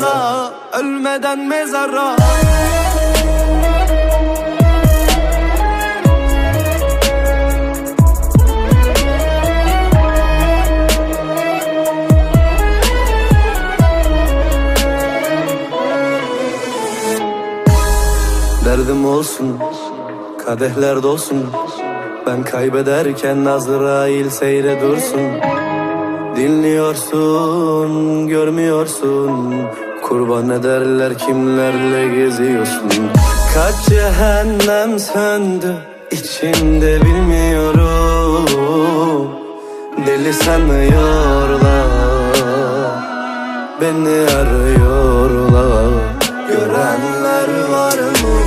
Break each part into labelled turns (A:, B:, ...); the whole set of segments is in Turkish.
A: saza Ölmeden mezara. Derdim olsun, kadehler dolsun. Ben kaybederken Azrail seyre dursun. Dinliyorsun, görmüyorsun Kurban ederler kimlerle geziyorsun? Kaç cehennem söndü içimde bilmiyorum. Deli sanıyorlar Beni arıyorlar. Görenler var mı?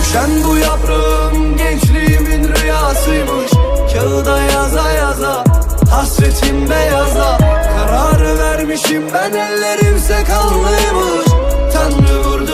A: Düşen bu yaprağım gençliğimin rüyasıymış. Kağıda yaza yaza Hasretim beyaza Karar vermişim ben ellerimse vurdu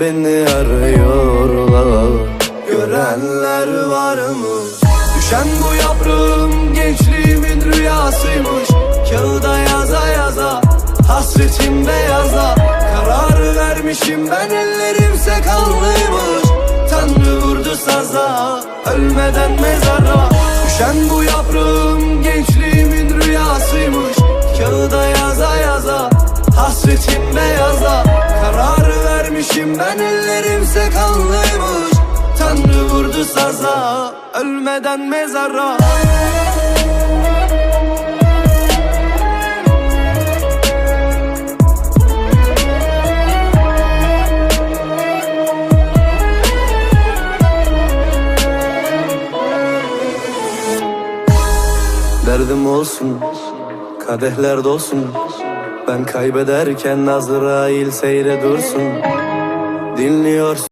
A: Beni arıyorlar. Görenler var mı? Düşen bu yaprağım gençliğimin rüyasıymış. Kağıda yaza yaza Hasretim beyaza Karar vermişim ben ellerimse kanlıymış Tanrı vurdu saza Ölmeden mezara. Düşen bu yaprağım gençliğimin rüyasıymış. Kağıda yaza yaza Hasretim beyaza Ben ellerimse kanlıymış Tanrı vurdu saza Ölmeden mezara. Derdim olsun Kadehler dolsun. Ben kaybederken Azrail seyre dursun Dinliyorsun